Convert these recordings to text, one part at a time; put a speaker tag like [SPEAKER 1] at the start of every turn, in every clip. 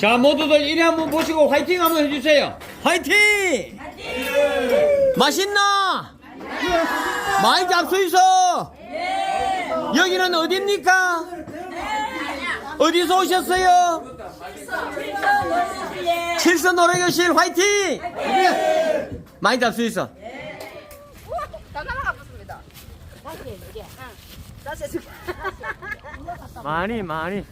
[SPEAKER 1] 자, 모두들 이리 한번 보시고 화이팅 한번 해주세요. 화이팅! 맛있나? 많이 잡수 있어? 여기는 어디입니까? 어디서 오셨어요? 칠선 노래교실 화이팅! 많이 잡수 있어.
[SPEAKER 2] 해줄게.
[SPEAKER 1] 많이 많이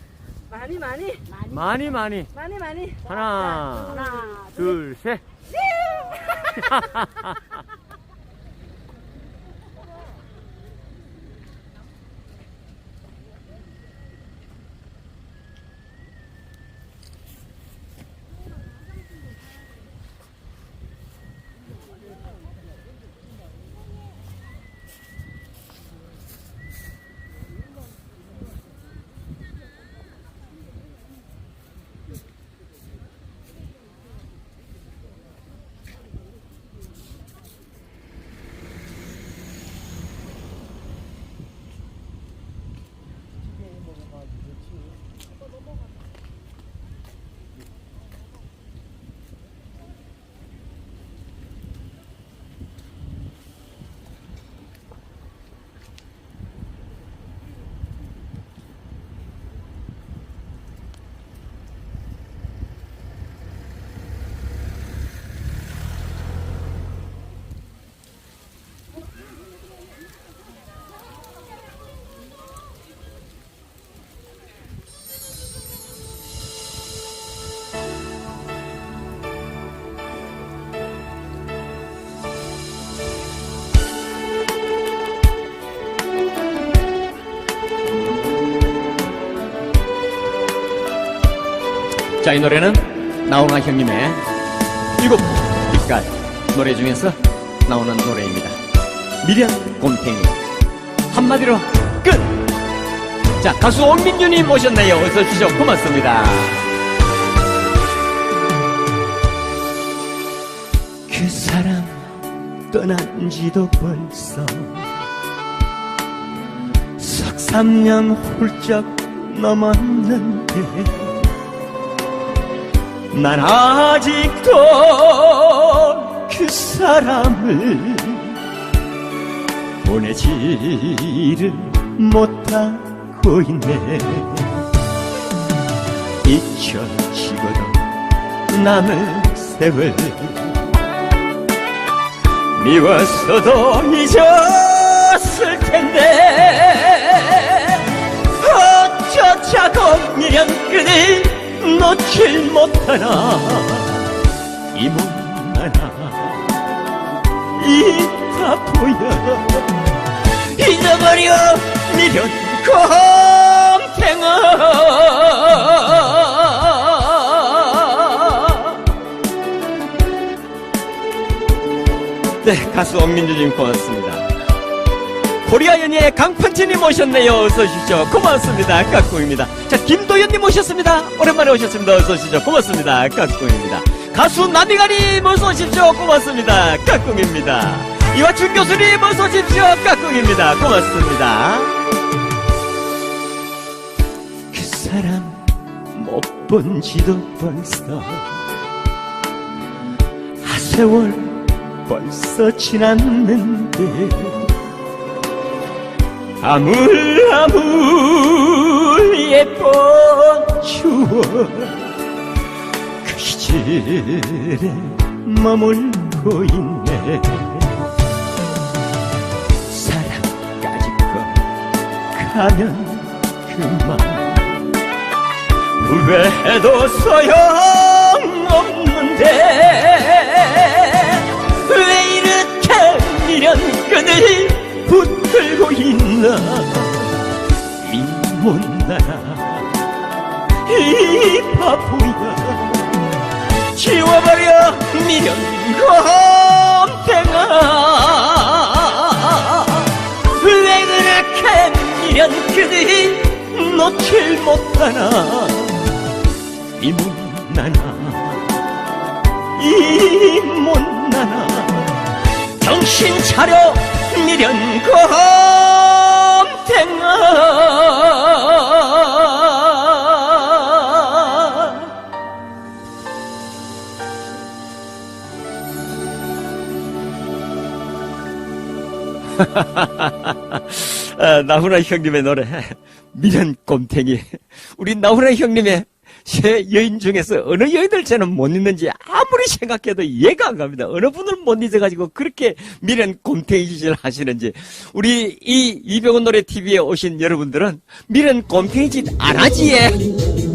[SPEAKER 2] 많이 많이?
[SPEAKER 1] 많이 많이.
[SPEAKER 2] 많이 많이.
[SPEAKER 1] 하나
[SPEAKER 2] 하나
[SPEAKER 1] 둘 셋. 자, 이 노래는 나훈아 형님의 일곱 빛깔 노래 중에서 나오는 노래입니다. 미련 곰탱이. 한마디로 끝! 자, 가수 온민규님 모셨네요. 어서 오시죠. 고맙습니다.
[SPEAKER 3] 그 사람 떠난 지도 벌써 석삼년 훌쩍 넘었는데 난 아직도 그 사람을 보내지를 못하고 있네. 잊혀지고도 남을 세월 미웠어도 잊었을 텐데 어쩌자고 미련끈을 놓질 못하나? 이 못나나 이 바보야? 잊어버려 미련 곰탱아.
[SPEAKER 1] 네, 가수 엄민주님 고맙습니다. 코리아 연예의 강펀치님 오셨네요. 어서 오십시오. 고맙습니다. 깍꿍입니다. 자, 김도현님 오셨습니다. 오랜만에 오셨습니다. 어서 오시죠. 고맙습니다. 깍꿍입니다. 가수 나미가님 어서 오십시오. 고맙습니다. 깍꿍입니다. 이화춘 교수님 어서 오십시오. 깍꿍입니다. 고맙습니다.
[SPEAKER 3] 그 사람 못 본 지도 벌써 하세월 벌써 지났는데 아물 아물 예쁜 추억. 그 시절에 머물고 있네. 사랑까지 거 가면 그만. 후회해도 소용없는데 왜 이렇게 미련 끈을 붙 들고 있나? 이 못나나 이 바보야 지워버려 미련 곰탱아. 왜 그렇게 미련끈을 놓질 못하나? 이 못나나 이 못나나 정신 차려 미련검 탱아. 아, 나훈아 형님의 노래 미련곰탱이. 우리 나훈아 형님의 새 여인 중에서 어느 여인을 저는 못 잊는지 아무리 생각해도 이해가 안 갑니다. 어느 분을 못 잊어가지고 그렇게 미련 곰탱이 짓을 하시는지 우리 이 이병헌 노래 TV에 오신 여러분들은 미련 곰탱이 짓 안 하지 예.